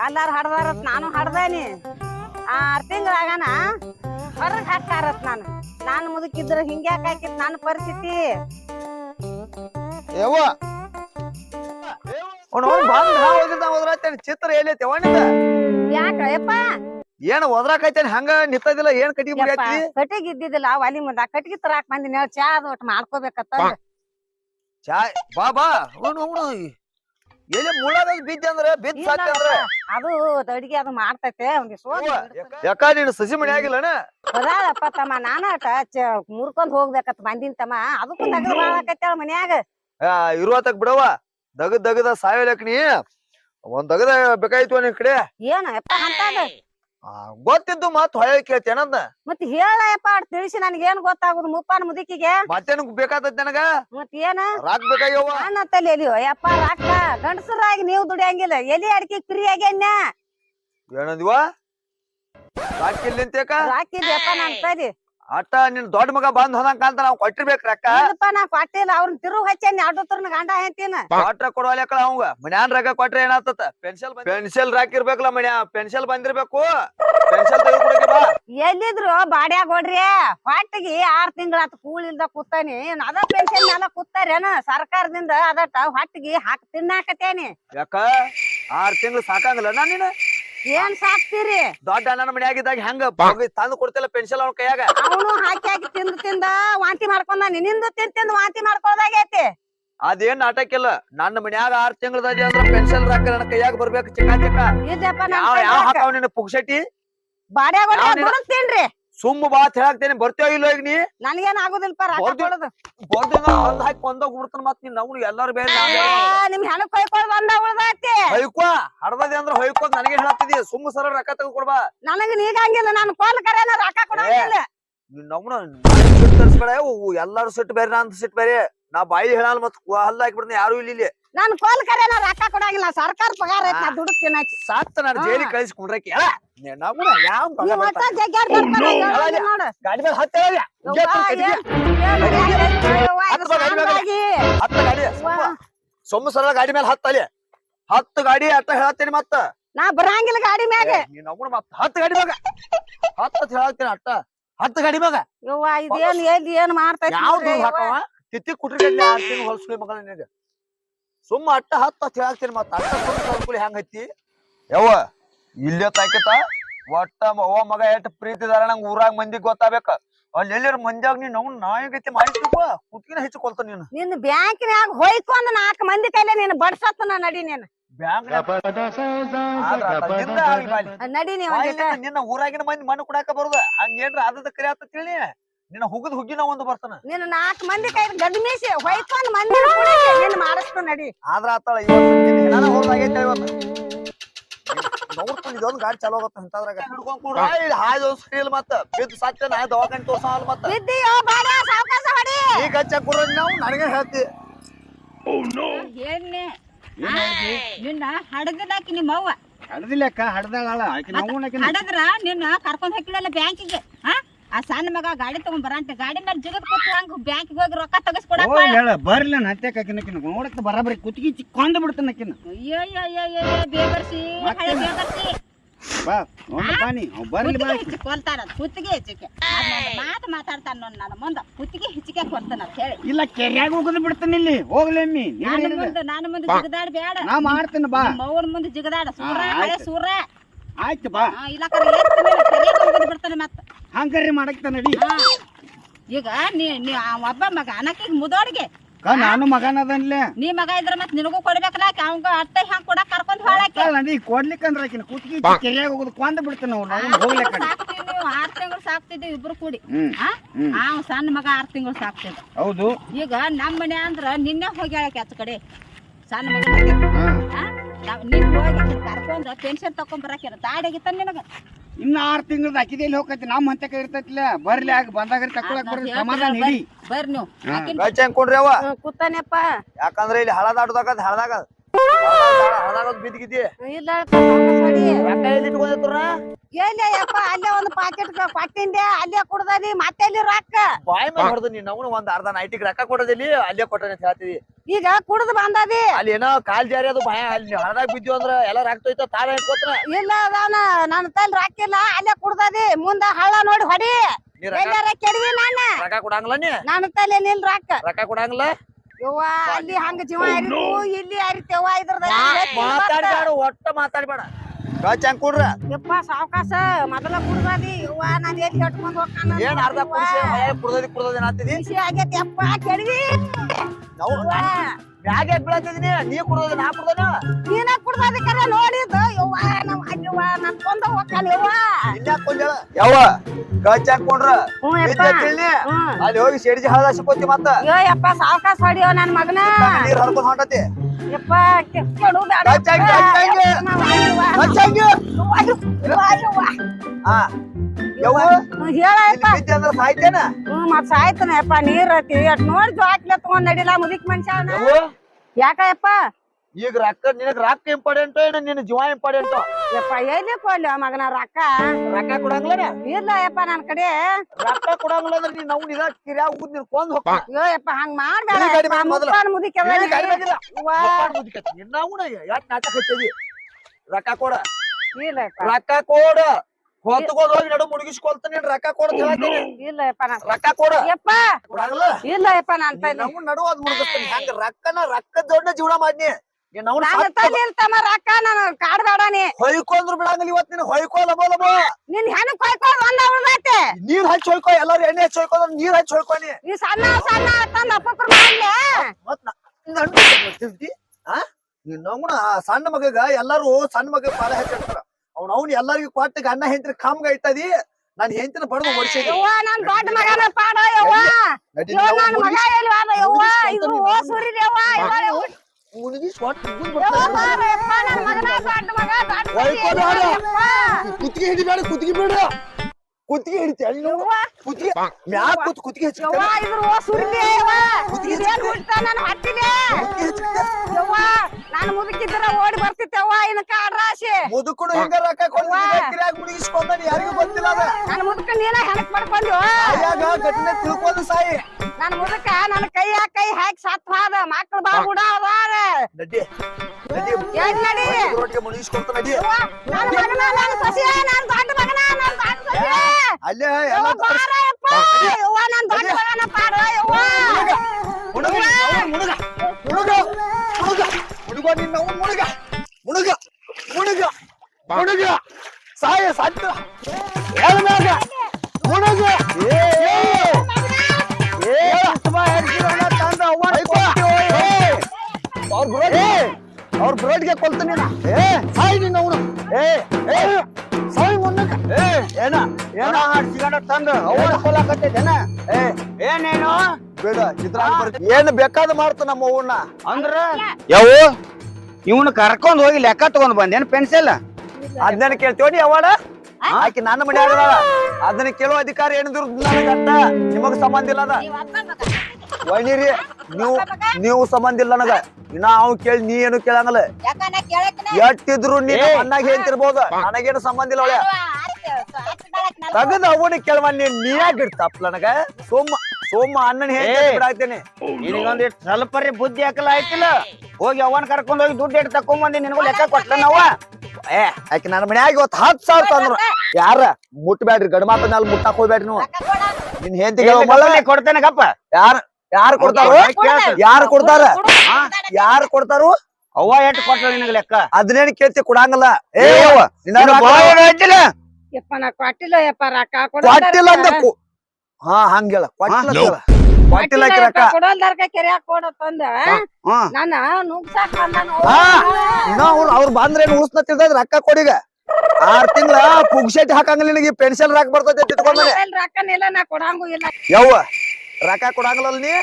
ಎಲ್ಲಾರು ಹಡ್ದಾರತ್ ನಾನು ಹಡ್ದಾನಿ. ಆರ್ ತಿಂಗಳಾಗನ ಹೊರಗ್ ಹಾಕ್ತಾರತ್ ನಾನು. ನಾನು ಮುದುಕಿದ್ರ ಹಿಂಗ್ಯಾಕ್ ಹಾಕಿತ್ ನನ್ನ ಪರಿಸ್ಥಿತಿ? ಯವ್ವ! ಅವ್ನು ಅವ್ನು ಬಂದ್ ಹಾ ಚಿತ್ರ ಎಲ್ಲೈತಿ ಅವನಿಂದ? ಯಾಕ ಯಪ್ಪ? ಏನ್ ಒದ್ರಾಕೈತೇನೆ ಹಂಗ ನಿತ್ತದಿಲ್ಲ ಏನ್ ಕಟಿಗೆ ಮುಗಿಯತಿ ಕಟ್ಟಿಗೆ ಇದ್ದಿದ್ದಿಲ್ಲ ಒಲಿ ಮುಂದ. ಕಟ್ಟಿಗೆ ತರಾಕ್ ಬಂದಿನಿ. ಚಾ ಅದ್ ಒಟ್ಟು ಮಾಡ್ಕೋಬೇಕತ್ತ ಚಾಯ್ ಬಾ ಬಾ ಹುಣ್ಣು ಅವನು ಎಲ್ಲಿ ಮುಳಾಗ ಬಿದ್ದೆ ಅಂದ್ರ ಬಿದ್ದ ಸಾಧ್ಯ ಅಂದ್ರ? ಅದು ಅಡಿಗೆ ಅದು ಮಾಡ್ತೈತೆ ಒಂದ್ ಅವ್ವ, ಯಾಕ ನೀನು ಸಸಿ ಮನೆ ಆಗಿಲ್ಲನ? ಬದಾಳಪ್ಪ ತಮ್ಮ ನಾನಾಟ ಮುರ್ಕೊಂಡ್ ಹೋಗ್ಬೇಕತ್ ಬಂದಿನ್ ತಮ್ಮ. ಅದಕ್ಕೂ ತಗದು ಬಾಳಾಕೈತೆ ಮನ್ಯಾಗ. ಇರುವತ್ತಕ್ ಬಿಡವ ದಗದ್ ದಗದ ಸಾಯಲಕ್ ನೀ. ಒಂದ್ ದಗದ ಬೇಕಾಯ್ತು ನಿನ್ ಕಡೆ. ಏನ ಯಪ್ಪ ಅಂತದ ಆ, ಗೊತ್ತಿದ್ದು ಮತ್ ಹೊಳೆ ಕೇಳ್ತೇನಂದ ಮತ್ ಹೇಳಪ್ಪ ಅಷ್ಟ್ ತಿಳಿಸಿ ನನ್ಗೆ ಏನ್ ಗೊತ್ತಾಗುದು ಮುಪ್ಪಾನ ಮುದುಕಿಗೆ? ಮತ್ತೇನ್ ಬೇಕಾದತ್ ನನಗ? ಮತ್ ಏನ? ರಾಕ್ ಬೇಕಾಗ್ಯವ? ನನ್ನ ತಲೆ ಎಲಿಯೋ ಯಪ್ಪ ರಾಕ ಗಂಡಸರಾಗಿ ನೀವು ದುಡಿಯಂಗಿಲ್ಲ ಎಲಿ ಅಡಿಕೆ ಫ್ರೀ ಆಗ್ಯಾನ? ಏನಂದಿವ? ರಾಕ್ ಇಲ್ಲಿ ನಿಂತೇಕ ರಾಕಿದ್ಯಪ್ಪ ನನ್ ತಲಿ. ಅಟ್ಟ ನಿನ್ ದೊಡ್ಡ ಮಗ ಬಂದ್ ಹೋದಂಗ ಅಂತ ನಾವ್ ಕೊಟ್ಟಿರ್ಬೇಕು ರೊಕ್ಕ. ಇಲ್ಲಪ್ಪ ನಾ ಕೊಟ್ಟಿಲ್ಲ ಅವ್ರನ್ನ ತಿರುವು ಹಚ್ಚೇನಿ ಅಡ್ಡತ್ರನ ಗಂಡ ಹೆಂತಿನ ಕೊಟ್ರ ಕೊಡವಲ್ಯಾಕಳ ಅವಂಗ. ಮನ್ಯಾನ್ ರೊಕ್ಕ ಕೊಟ್ರೆ ಏನಾತತ ಪೆನ್ಸಿಲ್ ಪೆನ್ಸಿಲ್ ರಾಕಿರ್ಬೇಕಲ್ಲ ಮನ್ಯಾ ಪೆನ್ಸಿಲ್ ಬಂದಿರ್ಬೇಕು. ಪೆನ್ಸಿಲ್ ತೆಗೆದುಕೊಡಕ್ಕೆ ಬಾ. ಎಲ್ಲಿದ್ರು ಬಾಡ್ಯಾಗ ಹೊಡ್ರಿ. ಹೊಟ್ಟಿಗೆ ಆರ್ ತಿಂಗಳ ಕೂಳಿಲ್ದ ಕೂತಾನಿ. ಅದ ಪೆನ್ಷನ್ ಮ್ಯಾಲ ಕೂತಾರೇನ? ಸರ್ಕಾರದಿಂದ ಅದಟ್ಟ ಹೊಟ್ಟಿಗೆ ಹಾಕ್ ತಿನ್ನಾಕತೇನಿ ಯಾಕ? ಆರ್ ತಿಂಗಳು ಸಾಕಂಗಿಲ್ಲ ನಾ ನೀನು ಏನ್ ಸಾಕ್ತೀರಿ? ದೊಡ್ಡ ಅಣ್ಣನ ಮನ್ಯಾಗಿದ್ದಾಗ ಹೆಂಗ ತಂದು ಕೊಡ್ತಿಲ್ಲ ಪೆನ್ಸಿಲ್ ಅವ್ನ ಕೈಯಾಗ? ಅವನು ಹಾಕಿ ಹಾಕಿ ತಿಂದು ತಿಂದ ವಾಂತಿ ಮಾಡ್ಕೊಂಡ ನಿನ್ನಿಂದ ತಿಂದ್ ತಿಂದ್ ವಾಂತಿ ಮಾಡ್ಕೋದಾಗೈತಿ ಅದೇನ್ ನಾಟಕ ಇಲ್ಲ. ನನ್ನ ಮನ್ಯಾಗ ಆರ್ ತಿಂಗಳದ ಅಂದ್ರ ಪೆನ್ಸಿಲ್ ರಾಕ ನನ್ನ ಕೈಯಾಗ ಬರ್ಬೇಕು ಚಿಕ್ಕ ಚಿಕ್ಕ. ಯಾವ ಯಾವ ಹಾಕಾವ್ ನಿನ್ನ ಪುಕ್ಷಟಿ ಬಾಡ್ಯಾಗ ತಿನ್ರಿ ಸುಮ್ಮ ಬಾ ಹೇಳಾಕ್ತೇನೆ ಬರ್ತೇವ ಇಲ್ಲ ಈಗ ನೀ? ನನ್ಗೇನ್ ಆಗುದಿಲ್ಲಪ್ಪ ಬರ್ದು- ಬರ್ದಿಂದ ಒಂದ್ ಹಾಕಿ ಕೊಂದೋಗ್ ಬಿಡ್ತಾನ ಮತ್ ನೀನ್ ನವ್ನು ಎಲ್ಲಾರು ಬೇರೆ ನಾನ್ ನಿಮ್ ಹೆಣಕ್ ಹೊಯ್ಕೊಳ್ ಬಂದ ಉಳ್ದೈತಿ ಹೊಯ್ಕೋ ಹರ್ದದೆ ಅಂದ್ರ ಹೊಯ್ಕೋ ನನಗೆ ಹೇಳತ್ತಿದಿ ಸುಮ್ಮ ಸರ ರೊಕ್ಕ ತೆಗೆದು ಕೊಡ್ಬಾ. ನನಗ ಹಂಗಿಲ್ಲ ನಾನು ಕೋಲ್ ಕರೆ ರೊಕ್ಕ ಕೊಡಂಗಿಲ್ಲ ನಿನ್ನ ಅವ್ನ ಸಿಟ್ಟು ತರ್ಸ್ಬೇಡ ಎಲ್ಲಾರು ಸಿಟ್ಟು ಬೇರೆ ನಂದು ಸಿಟ್ಟು ಬೇರೆ. ನಾ ಬಾಯಿ ಹೇಳಲ್ಲ ಮತ್ತೆ ಹಲ್ಲ ಹಾಕ್ಬಿಡ್ತೀನಿ ಯಾರು ಇಲ್ಲಿ ನಾನು ಕೋಲ್ ಕರೆನ ರೊಕ್ಕ ಕೊಡಂಗಿಲ್ಲ ಸರ್ಕಾರ ಪಗಾರ ಐತೆ ನಾ ದುಡುಕ್ ತಿನ್ನಕಿ ಸತ್ತ ನಾನು ಹಾ. ಜೈಲಿಗೆ ಕಳಿಸಿ ಕುಂಡ್ರಕ್ಕೆ ಹೇಳ ನಮ್ಮನ ಯಾವ ನೀವ್ ಒಟ್ಟ ಜಗ್ಗ್ಯಾರ್ ಬರ್ತಾರ, ಹೇಳ್ತೀನಿ ನೋಡು. ಗಾಡಿ ಮೇಲೆ ಹತ್ತ ಹೇಳ ಯವ್ವ, ಏನ್- ಏನ್ ಹೆಂಗೈತಿ ಯವ್ವ, ಇದು ಹತ್ತು ಗಾಡಿ ಮೇಲೆ. ಸಾಂದಾಗಿ. ಹತ್ತ ಗಾಡಿ ಯವ್ವ, ಸೊಮ್ಮ ಸರಳ ಗಾಡಿ ಮೇಲೆ ಹತ್ತಲಿ ಹತ್ತು ಗಾಡಿ ಅಟ್ಟ ಹೇಳತ್ತೇನೆ ಮತ್ತ ನಾ ಬರಂಗಿಲ್ಲ ಗಾಡಿ ಮ್ಯಾಗ ನೀನ್ ಮತ್ತ ಹತ್ತು ಗಾಡಿ ಮಗ ಹತ್ತ ಹೇಳತ್ತೇನೆ ಅಟ್ಟ ಹತ್ತು ಗಾಡಿ ಮಗ ಯವ್ವ ಇದೇನ್ ಎಲ್ಲಿ ಏನ್ ಮಾಡ್ತಾ ಯಾವ ದುಡ್ಡು ಯವ್ವ. ಹಾಕವ ತಿತ್ತಿ ಕುಟ್ರಿ ಆಡ್ತೀನಿ ಮಗಳ ನಿನಗ ಸುಮ್ಮ ಅಟ್ಟ ಹತ್ತ ಹೇಳಾಕ್ತೀನಿ ಮತ್ತ ಅಟ್ಟ ಅನುಕೂಲ ಹೆಂಗ್ ಐತಿ? ಯವ್ವ ಇಲ್ಲೇ ತಾಕಿತ? ಒಟ್ಟ ಓ ಅವ್ವ ಮಗ ಎಷ್ಟ್ ಪ್ರೀತಿ ಇದಾರ ನಂಗೆ ಊರಾಗ ಮಂದಿ ಗೊತ್ತಾಗ್ಬೇಕ. ಅಲ್ಲಿ ಎಲ್ಲಿ ಮಂದ್ಯಾಗ ನೀನ್ ಅವ್ನ ನಾಯಿಗೈತಿ ಮಾಡಿದ್ವ ಕುತ್ಕಿನ ಹೆಚ್ಚಿಕೊಳ್ತ ನೀನು. ನಿನ್ನ ಬ್ಯಾಂಕಿನಾಗ ಹೋಯ್ತು ಅಂದ ನಾಲ್ಕು ಮಂದಿ ಕೈಲೇ ನೀನು ಬಡ್ಸತ್ತ ನಡಿ ನೀನು. ಬ್ಯಾಂಕ್ ನಡಿ ನೀನ್ ನಿನ್ನ ಊರಾಗಿನ ಮಂದಿ ಮಣ್ಣು ಕುಡಾಕ ಬರುದ? ಹಂಗೇನ್ರ ಅದದ ಕರೆ ಆತ ತಿಳಿ ನಿನ್ನ ಹುಗದ್ ಹುಗ್ಗಿನ ಒಂದು ಬರ್ತಾನ. ನಿನ್ನ ನಾಲ್ಕು ಮಂದಿ ಕೈ ಗದ್ಮೀಸಿ ಹೊಯ್ಕೊಂಡ್ ಮಂದಿ ನಿನ್ನ ಮಾಡಿಸ್ತು ನಡಿ. ಆದ್ರ ಆತಾಳ ಇವತ್ತು ಹೋದಾಗೈತೆ ಇವತ್ತು. ನೋಡ್ಕೊಂಡು ಇದೊಂದು ಗಾಡಿ ಚಾಲೂ ಆಗತ್ತ ಇಂತದ್ರಾಗ ಹಿಡ್ಕೊಂಡ್ ಮತ್ತ. ಬಿದ್ದು ಸತ್ಯ ನಾ ದವಾಖಾನೆ ಮತ್ತ. ಈಗ ನಾವು ನನಗೆ ಹೇಳ್ತಿ. ನಿನ್ನ ನಿಮ್ಮ ಅವ್ವ. ಹಡದಿಲ್ಲಕ್ಕ ಹಡ್ದಾಳ ಹಡದ್ರ ನಿನ್ನ ಕರ್ಕೊಂಡ್ ಹಾಕಿಲ್ಲ ಬ್ಯಾಂಕಿಗೆ ಹಾ? ಆ ಸಣ್ಣ ಮಗ ಗಾಡಿ ತಗೊಂಡ್ ಬರಂತ. ಗಾಡಿ ಮೇಲೆ ಜಿಗದ್ ಕೂತು ಹಂಗ ಬ್ಯಾಂಕಿಗೆ ಹೋಗಿ ರೊಕ್ಕ ತಗಸ್ಕೊಡ ಹೇಳ ಬರ್ಲಿ ನಾನು ಹತ್ತೆಕಿನಕಿನ ನೋಡಕ್ ಬರಾಬರಿ ಕುತ್ತಿಗೆ ಚಿಕ್ಕೊಂಡ್ ಬಿಡ್ತಾನ ಅಯ್ಯೋ ಅಯ್ಯೋ ಅಯ್ಯೋ ಅಯ್ಯೋ ಬೇಗರ್ಸಿ ಹಳೆ ಬೇಗರ್ಸಿ ಬಾ ಅವ್ ಬರ್ಲಿ ಕೊಲ್ತಾರ ಕುತ್ತಿಗೆ ಹೆಚ್ಚಿಗೆ ಮಾತು ಮಾತಾಡ್ತಾನ ನೋಡ್ ನನ್ನ ಮುಂದ ಕುತ್ತಿಗೆ ಕೊಲ್ತಾನ ಅಂತ ಹೇಳಿ ಇಲ್ಲ ಕೆರ್ಯಾಗ ಹೋಗೋದು ಬಿಡ್ತಾನೆ ಇಲ್ಲಿ ಹೋಗ್ಲೆಮ್ಮಿ ನಾನು ಮುಂದೆ ನಾನು ಮುಂದೆ ಜಿಗದಾಡ್ ಬೇಡ ನಾ ಮಾಡ್ತೇನೆ ಬಾ ಮೌನ ಮುಂದೆ ಜಿಗದಾಡ ಸೂರ ಹಾ, ಹಳೆ ಸೂರ ಆಯ್ತು ಬಾ. ಇಲ್ಲ ಬಿಡ್ತಾನೆ ಮತ್ತ. ಹಂಗಾರಿ ಮಾಡಕ್ತ ನಡಿ ಈಗ ನೀ ನೀ ಒಬ್ಬ ಮಗ ಅನಕಿಗ್ ಮುದೋಡ್ಗೆ ಕ ನಾನು ಮಗನದನ್ಲೆ? ನೀ ಮಗ ಇದ್ರ ಮತ್ ನಿನಗೂ ಕೊಡ್ಬೇಕಲ್ಲ ಅವಂಗ ಅಟ್ಟ ಹ್ಯಾಂಗ ಕೊಡಕ್ ಕರ್ಕೊಂಡ್ ಹೊಳಕ್ಕೆ ನಡಿ ಕೊಡ್ಲಿಕ್ಕಂದ್ರ ಆಕಿನ ಕೆರೆಯಾಗ ಹೋಗೋದು ಕೊಂದ ಬಿಡ್ತಾನ ಅವ್ನು. ಹೋಗ್ಲಿಕ್ಕ ಆರ್ ತಿಂಗಳು ಸಾಕ್ತಿದ್ವಿ ಇಬ್ರು ಕೂಡಿ. ಆ? ಸಣ್ಣ ಮಗ ಆರ್ ತಿಂಗಳು ಸಾಕ್ತಿದ್ದ. ಹೌದು. ಈಗ ನಮ್ಮ ಮನೆ ಅಂದ್ರ ನಿನ್ನೆ ಹೋಗಿ ಹೇಳಕ್ಕೆ ಆಚ ಕಡೆ. ಸಣ್ಣ ಮಗ. ಹಾ. ನಿನ್ ಹೋಗಿ ಕರ್ಕೊಂಡ್ ಪೆನ್ಷನ್ ತಕೊಂಡ್ ಬರಾಕ ದಾಡಿಗಿತ್ತ ನಿನಗ? ಇನ್ನ ಆರ್ ತಿಂಗಳದ ಅಕ್ಕಿದಲ್ಲಿ ಹೋಗತಿ ನಮ್ಮ ಹಂತಕ ಇರ್ತೈತಿಲ್ಲ ಬರ್ಲಿ ಆಗ ಬಂದಾಗ ತಕೊಳಕ್ ಬರ್ರಿ. ಸಮಾಧಾನ ಹಿಡಿ ಬರ್ರಿ ನೀವು. ಕುತ್ತಾನೆಪ್ಪ ಯಾಕಂದ್ರೆ ಇಲ್ಲಿ ಹಳದಾಡ್ದಾಗ ಹಳದಾಗ ಹಳದಾಗ ಬಿದ್ದಿಗಿದ್ದಿ. ಇಲ್ಲ ರೊಕ್ಕ ಇಟ್ಕೊಂಡಿರ್ತಾರ ಎಲ್ಲಿ ಯಪ್ಪ ಅಲ್ಲೇ ಒಂದು ಪಾಕೆಟ್ ಕೊಟ್ಟಿಂದೆ ಅಲ್ಲೇ ಕುಡ್ದದಿ ಮತ್ತೆ ಅಲ್ಲಿ ರೊಕ್ಕ? ಬಾಯ್ ಮೇಲೆ ಹೊಡೆದು ನೀನ್ ಅವ್ನು ಒಂದ್ ಅರ್ಧ ನೈಟಿಗೆ ರೊಕ್ಕ ಕೊಡೋದಿಲ್ಲಿ ಅಲ್ಲೇ ಕೊಟ್ಟನೆ ಅಂತ ಹೇಳ್ತೀವಿ ಈಗ ಕುಡ್ದು ಬಂದಿ ಅಲ್ಲಿ ಏನೋ ಕಾಲ್ ಜಾರಿ ಅದು ಭಯ ಅಲ್ಲಿ ಹಳದಾಗ ಬಿದ್ದು ಅಂದ್ರ ಎಲ್ಲ ರಕ್ತ ತಾಳ ಇಟ್ಕೋತ್ರ ಇಲ್ಲ ಅದಾನ ನನ್ನ ತಲೆ ರಾಕಿಲ್ಲ ಅಲ್ಲೇ ಕುಡ್ದಿ ಮುಂದ ಹಳ್ಳ ನೋಡಿ ಹೊಡಿ. ಎಲ್ಲಾರ ಕೆಡವಿ ನಾನು? ರೊಕ್ಕ ಕೊಡಂಗಿಲ್ಲ ನೀ? ನನ್ನ ತಲೆ ನಿಲ್ ರಾಕ ರೊಕ್ಕ ಕೊಡಂಗಿಲ್ಲ? ಯವ್ವ ಅಲ್ಲಿ ಹಂಗ ಜೀವ ಅರಿತು ಇಲ್ಲಿ ಹರಿತೇವ ಇದ್ರದ ಮಾತಾಡ್ಬೇಡ ಒಟ್ಟ ಮಾತಾಡ್ಬೇಡ. ಹೆಂಗ್ ಕೊಡ್ರ. ಯಪ್ಪ ಸಾವಕಾಶ ಮೊದಲ ಕುಡ್ದದಿ. ಯವ್ವ ನಾನ್ ಎಲ್ಲಿ ಕಟ್ಕೊಂಡ್ ಹೋಗ್ತಾನ? ಏನ್ ಅರ್ಧ ಕುಡಿಸಿ ಕುಡ್ದದಿ ಕುಡ್ದದಿ ಖುಷಿ ಆಗೈತಿ ಯಪ್ಪ ಕೆಡವಿ. ನಾವು ಬ್ಯಾಗ್ ಯಾಕೆ ಬೀಳತ್ತಿದೀನಿ ನೀ ಕುಡ್ದದಿ ನಾ ಕುಡ್ದನ ನೀನ ಕುಡ್ದ ಅದಕ್ಕೆ ನೋಡಿದ ಯವ್ವ ನಮ್ಮ ಅಯ್ಯವ್ವ ನನ್ ಕೊಂದ ಹೋಗ್ತಾನ ಯವ್ವ. ಇಲ್ಲ ಕೊಂಜಳ ಗಚ್ಚ ಅಲ್ಲಿ ಹೋಗಿ ಸೇಡಿಜಿ ಹಳದ ಸಿಕ್ಕೋತಿ ಮತ್ತ. ಅಯ್ಯೋ ಯಪ್ಪ ಸಾವಕಾಶ ಹೊಡಿಯೋ ನನ್ ಮಗನ. ನೀರ್ ಹರ್ಕೊಂಡ್ ಹೊಂಟತಿ. ಯಪ್ಪ ಕೆ- ಕೊಡು ಬ್ಯಾಡ. ಹಚ್ಚಂಗೆ, ಹಚ್ಚಂಗೆ. ಯಪ್ಪ, ವಾಯುವ್ವ. ಹಚ್ಚಂಗೆ. ವಾಯು- ಆ ಯವ್ವ ಹ್ಮ್, ಮತ್ ಸಾಯ್ತಾನಪ್ಪ ನೀರ್ ಅಟ್ ನೋಡಿ ಜೋಕ್ಲೆ ತಗೊಂಡ್ ನಡಿಲ್ಲ ಮುದಿಕ್ ಮನುಷ್ಯ ಅವ್ನ. ಯವ್ವ? ಯಾಕಯಪ್ಪ ಈಗ ರೊಕ್ಕ ನಿನಗ್ ರೊಕ್ಕ ಇಂಪಾರ್ಟೆಂಟ್ ಏನ ನಿನ್ನ ಜೀವ ಇಂಪಾರ್ಟೆಂಟ್ ಯಪ್ಪ ಎಲ್ಲಿ ಕೊಡ್ಲಿ ಮಗನ ರೊಕ್ಕ? ರೊಕ್ಕ ಕೊಡಂಗಿಲ್ಲ ಇಲ್ಲ ಯಪ್ಪ ನನ್ ಕಡೆ. ರೊಕ್ಕ ಕೊಡಂಗಿಲ್ಲ ಅಂದ್ರೆ ನೀನ್ ನಾವು ನಿದ ಕಿರ್ಯಾ ಊದ್ ನಿನ್ ಕೊಂದ್ ಹೋಗ್ತಾನ ಅಯ್ಯೋ ಯಪ್ಪ ಹಂಗ್ ಮಾಡ್ಬೇಡ ಮುದಿಕ್ ಅದ ಇಲ್ಲಿ ಗಾಡಿ ನೀ. ಮ್ಯಾಗಿಲ್ಲ. ಅವ್ವ, ಮುಪ್ಪಾಡ್ ಮುದುಕತ್ತಿ. ನಿನ್ನ ಅವ್ನ ಯಾಕ್ ನಾಟಕ ಹಚ್ಚದಿ? ರೊಕ್ಕ ಕೊಡ. ಇಲ್ಲ ರೊಕ್ಕ ಕೊಡ. ಹೊತ್ಕೋದ್ ಹೋಗಿ ನಡು ಮುಳುಗಿಸ್ಕೊಳ್ತಾನೆ ರೊಕ್ಕ ಕೊಡ ಹೇಳ್ತೀನಿ ಇಲ್ಲ ಯಪ್ಪ ನನ್. ರೊಕ್ಕ ಕೊಡ. ಯಪ್ಪ! ಕೊಡಂಗಿಲ್ಲ ಇಲ್ಲ ಯಪ್ಪ ನನ್ ತಲೆ ನಾವು ನಡು ಅದ್ ಮುಳುಗಿಸ್ತಾನೆ. ಹೆಂಗ ರೊಕ್ಕನ ರೊಕ್ಕ ದೊಡ್ಡ ಜೀವನ ಮಾಡ್ನಿ ಹೊಯ್ಕೊಂಡ್ರು ಬಿಡಂಗಿಲ್ಲ ಇವತ್ ನೀನ್ ಹೆಣ್ ಒಂದ ಉಳ್ದೈತೆ ನೀರ್ ಹಚ್ಚಿ ಹೊಯ್ಕೋ ಎಲ್ಲಾರು ಎಣ್ಣೆ ಹಚ್ಚಿ ಹೊಯ್ಕೋ ನೀರ್ ಹಚ್ಚಿ ಹೊಯ್ಕೊನಿ ನೀ. ಸಣ್ಣ ಸಣ್ಣ ತಂದ ಅಪ್ಪಕ್ರು ಮಾಡ್ಲೆ ಮತ್ ನನ್ ಗೊತ್ತಿರ್ತಿ ಆ? ಸಣ್ಣ ಮಗಗ ಎಲ್ಲಾರು ಸಣ್ಣ ಮಗ ಪಾಲ ಹಚ್ಚಿರ್ತಾರ. ಅವ್ನ ಅವ್ನ ಎಲ್ಲಾರಿಗೂ ಕೊಟ್ಟಿಗೆ ಅನ್ನ ಹೆಂಡ್ರಿ ಕಾಮ್ಗ ಇಟ್ಟದಿ ನಾನ್ ಹೆಂತಿನ ಬಡದು ವರ್ಷಿಗೆ ಯವ್ವ ನನ್ ದೊಡ್ಡ ಮಗನ ಪಾಡ ಯವ್ವ. ನಡಿ ಯವ್ವ ನನ್ ಮಗ ಎಲ್ಲಿ ಹೋದ ಯವ್ವ? ಇದು ಓಸುರಿ ಯವ್ವ ಯವ್ವ ಯವ್ವ ಬಾರ ಯಪ್ಪ ನನ್ ಮಗನ ದೊಡ್ಡ ಮಗ ದೊಡ್ಡ? ಕುತ್ತಿಗೆ ಹಿಡಿಬೇಡ ಕುತ್ತಿಗೆ ಬೇಡ. ಕುತ್ತಿಗೆ ಹಿಡಿತಿ ಅಲ್ಲಿ ನೋಡು ಕುತ್ತಿಗೆ ಮ್ಯಾಗ ಕೂತ್ ಕುತ್ತಿಗೆ ಯವ್ವ ಓಸುರಿ ಯವ್ವ? ಇದೇನ್ ಯವ್ವ. ನಾನು ಮುದುಕಿದ್ರ ಓಡಿ ಬರ್ತಿತ್ತವ್ವ ಇನ್ ಕಾಡ್ರಾಶಿ ಮುದುಕುಡು ಹಿಂಗ ರೊಕ್ಕ ಕೊಡ್ತಿರಾಗ ಮುಳುಗಿಸ್ಕೊಂಡ ಯಾರಿಗೂ ಗೊತ್ತಿಲ್ಲ ಅದ. ನನ್ ಮುದುಕ ನೀನ ಹೆಣಕ್ ಮಾಡ್ಕೊಂಡು. ಘಟನೆ ತಿಳ್ಕೊಂಡು ಸಾಯಿ. ನನ್ ಮುದುಕ ನನ್ ಕೈಯ ಕೈ ಹಾಕಿ ಸತ್ ಅದ? ಮಕ್ಳು ಬಾ ಬುಡ ಅದಾರ. ನಡಿ ನಡಿ ಎಲ್ಲಿ ನಡಿ? ರೋಡ್ಗೆ ಮುಳುಗಿಸ್ಕೊಂತ ನಡಿ ಯವ್ವ, ನನ್ ಮಗನ ನನ್ ಸೊಸೆ ನನ್ ದೊಡ್ಡ ಮಗನ ನನ್ ದೊಡ್ಡ ಸೊಸೆ. ಅಲ್ಲೇ ಎಲ್ಲ ಯವ್ವ, ಬಾರಯ್ಯಪ್ಪ. ಯವ್ವ, ನನ್ ದೊಡ್ಡ ಮಗನ ಪಾಡ ಯವ್ವ. ಮುಳುಗ ಮುಳುಗ ಮುಳುಗ ಮುಳುಗ. ಮುಳುಗ ನಿನ್ನ ಮುಳುಗ ಮುಳುಗ ಮುಳುಗ ಮುಳುಗ ಸಾಯ ಸಾಧ್ಯ ಹೇಳ್ದಾಗ ಮುಳುಗ ಏ ಏ ಏ ಸುಮಾ ಹೆಡ್ಸಿರಲ್ಲ ತಂದ ಅವ್ವನ ಅವ್ರ ಬ್ರೋಡ್ ಅವ್ರ ಬ್ರೋಡ್ಗೆ ಕೊಲ್ತಾನೆ ಏ ಸಾಯಿ ನಿನ್ನ ಅವನು ಏ ಏ ಸಾಯಿ ಮುನ್ನಕ ಏ ಏನ ಏನ ಹಾಡ್ಸಿಗಂಡ ತಂದು ಅವನ ಕೊಲಾಕತ್ತೈತೇನ ಏ ಏನೇನು ಬೇಡ ಇದ್ರಾಗ ಏನ್ ಬೇಕಾದ ಮಾಡ್ತ ನಮ್ಮ ಅವ್ವನ್ನ? ಅಂದ್ರ ಯಾವ ಇವನು ಕರ್ಕೊಂಡ್ ಹೋಗಿ ಲೆಕ್ಕ ತಗೊಂಡ್ ಬಂದೇನ್ ಪೆನ್ಸಿಲ್ ಅದನ್ನ ಕೇಳ್ತೀವಿ ಯಾವಾಡ ಅವಾಡ ಆಕಿ ನನ್ನ ಮನೆ ಆಗದಾಳ ಅದನ್ನ ಕೇಳೋ ಅಧಿಕಾರ ಏನಿದ್ರು ಅಂತ ನಿಮಗ ಸಂಬಂಧ ಇಲ್ಲ ಅದ. ನೀವ್ ನೀವು ನೀವು ಸಂಬಂಧ ಇಲ್ಲ ನನಗ. ಇನ್ನ ಅವ್ ಕೇಳಿ ನೀ ಏನು ಕೇಳಂಗಲ್ಲ. ಎಟ್ಟಿದ್ರು ನಾ? ಎಷ್ಟಿದ್ರು ನೀನ್ ಏ. ಅನ್ನಾಗ ಹೇಳ್ತಿರ್ಬೋದು. ನನಗೇನು ಸಂಬಂಧ ಇಲ್ಲ ಅವಳೆ. ತಗದ ಅವನಿಗೆ ಕೇಳುವ ನೀನ್ ನೀಯಾಗಿರ್ ತಪ್ಪ ನನಗ. ಸೋಮ ಸೋಮ ಅಣ್ಣನ ಹೇಳ್ತೇನೆ ಸ್ವಲ್ಪ ರೀ ಬುದ್ಧಿ ಹಾಕಲ್ಲ ಆಯ್ತಿಲ್ಲ? ಹೋಗಿ ಅವನ್ ಕರ್ಕೊಂಡ್ ಹೋಗಿ ದುಡ್ಡು ಇಟ್ಟು ತಕೊಂಬಂದಿ ನಿನಗೂ ಲೆಕ್ಕ ಕೊಟ್ಲ ನಾವ? ಏ ಆಕಿ ನನ್ನ ಮನ್ಯಾಗ ಇವತ್ತು ಹತ್ತು ಸಾವಿರ ತಂದ್ರು. ಯಾರ? ಮುಟ್ಬೇಡ್ರಿ ಗಂಡ ಮಾತ ಮ್ಯಾಲ ಮುಟ್ಟಾಕ್ ಹೋಗ್ಬೇಡ್ರಿ ನೀವು. ನಿನ್ ಹೆಂಡತಿ ಕೊಡ್ತೇನೆ ಗಪ್ಪ? ಯಾರ ಯಾರು ಕೊಡ್ತಾರ? ಯಾರು ಕೊಡ್ತಾರ? ಯಾರು ಕೊಡ್ತಾರು? ಅವ್ವ ಎಟ್ ಕೊಟ್ಟ ನಿನಗ ಲೆಕ್ಕ? ಅದನ್ನೇನು ಕೇಳ್ತಿ ಕೊಡಂಗಲ್ಲ. ಏ ಯಪ್ಪ ನಾ ಕೊಟ್ಟಿಲ್ಲ ಯಪ್ಪ ರೊಕ್ಕ ಕೊಟ್ಟಿಲ್ಲ ಅಂದ ಹಾ ಹಂಗೇಳ ಕೊಟ್ಟಿಲ್ಲ. ಕೊಟ್ಟಿಲ್ಲ ಆಕಿ ರೊಕ್ಕ ಕೊಡಲ್ದಾರ್ಕ ಕೆರ್ಯಾಕ ಕೊಡ ತಂದ ಹ್ಮ್ ನಾನ ನುಗ್ಸಾಕ್ ಬಂದಾನ. ಇನ್ನ ಅವ್ರು ಅವ್ರು ಬಂದ್ರೆ ಏನ್ ಉಳಿಸ್ನ ತಿಳ್ದ ರೊಕ್ಕ ಕೊಡಿಗ. ಆರ್ ತಿಂಗಳ ಪುಗ್ಸೆಟ್ ಹಾಕಂಗಿಲ್ಲ ನಿನಗೆ ಪೆನ್ಷನ್ ರಾಕ್ ಬರ್ತೈತೆ ತಿಳ್ಕೊಂಬನೆ ರೊಕ್ಕನಿಲ್ಲ ನಾ ಕೊಡಂಗೂ ಇಲ್ಲ. ಯವ್ವ ರೊಕ್ಕ ಕೊಡಂಗಿಲ್ಲ ನೀ?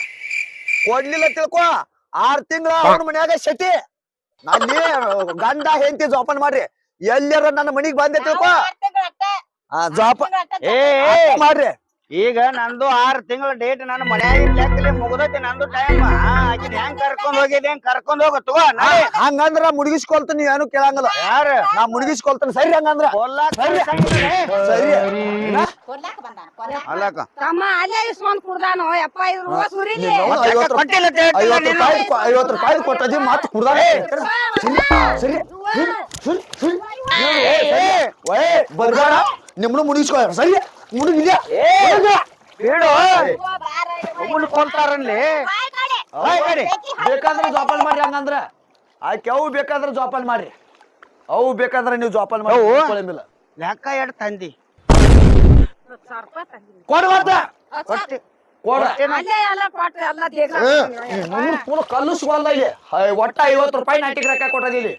ಕೊಡ್ಲಿಲ್ಲ ತಿಳ್ಕೊ. ಆರ್ ತಿಂಗಳ ಅವ್ರ ಮನ್ಯಾಗ ಶೆಟ್ಟಿ. ನಲ್ಲಿ ಗಂಡ ಹೆಂಡತಿ ಜೋಪಾನ ಮಾಡ್ರಿ. ಎಲ್ಲಾರ ನನ್ನ ಮನಿಗ್ ಬಂದೆ ತಿಳ್ಕೊ. ಜೋಪ ಏ, ಮಾಡ್ರಿ. ಈಗ ನಂದು ಆರ್ ತಿಂಗಳ ಡೇಟ್ ನನ್ನ ಮನೆಯಲ್ಲಿ ಮುಗಿದೈತಿ ಮುಗ್ದೈತಿ ನಂದು ಟೈಮ್ ಆಕಿನ ಹೆಂಗ್ ಕರ್ಕೊಂಡ್ ಹೋಗಿದ್ದೆ ಹೆಂಗ್ ಕರ್ಕೊಂಡ್ ಹೋಗ ತಗೋ. ಹಂಗಂದ್ರ ಮುಳುಗಿಸ್ಕೊಳ್ತೀನಿ ಏನು ಕೇಳಂಗಿಲ್ಲ. ಯಾರ? ನಾ ಮುಳುಗಿಸ್ಕೊಳ್ತೀನಿ ಸರಿ ಹಂಗಂದ್ರ. ಕೊಲ್ಲಾಕ್ ಸರಿ. ಅಲ್ಲಕ್ಕ. ತಮ್ಮ ಅಲ್ಲೇ ಇಸ್ಕೊಂಡ್ ಕುಡ್ದಾನು? ಯಪ್ಪ ಇವ್ರು ಮತ್ತೆ ಐವತ್ತು ರೂಪಾಯಿ ಕೊಟ್ಟಿಲ್ಲ ಅಂತ ಹೇಳ್ತಿಲ್ಲ ಐವತ್ತು ರೂಪಾಯಿ ಐವತ್ತು ರೂಪಾಯಿ ಕೊಟ್ಟದಿ ಮಾತು ಕುಡ್ದಾನೆ? ಸರಿ. ಸರಿ. ಸರಿ ಸರಿ ಏ, ಬರ್ಬೇಡ. ನಿಮ್ಮನ್ನು ಮುಡಿಸ್ಕೊಳ್ಳ ಸರಿ? ಮುಳುಗಿದ್ಯಾ ಏ, ಕೊಂತಾರಲ್ಲಿ ಬೇಕಾದ್ರೆ ಜೋಪಾನ ಮಾಡ್ರಿ ಹಂಗಂದ್ರ. ಆಕೆ ಅವು ಬೇಕಾದ್ರೆ ಜೋಪಾನ ಮಾಡ್ರಿ. ಅವು ಬೇಕಾದ್ರೆ ನೀವು ಜೋಪಾನ ಮಾಡಿ. ಲೆಕ್ಕ ಎರಡು ತಂದಿ. ಕೊಡು ಕಲ್ಲು ಕಲ್ಲುಸ್ವಲ್ಲ ಇಲ್ಲಿ. ಹೈ, ಒಟ್ಟ ಐವತ್ತು ರೂಪಾಯಿ ನಾಟಿಗೆ ರೊಕ್ಕ ಕೊಟ್ಟದಿಲ್ಲಿ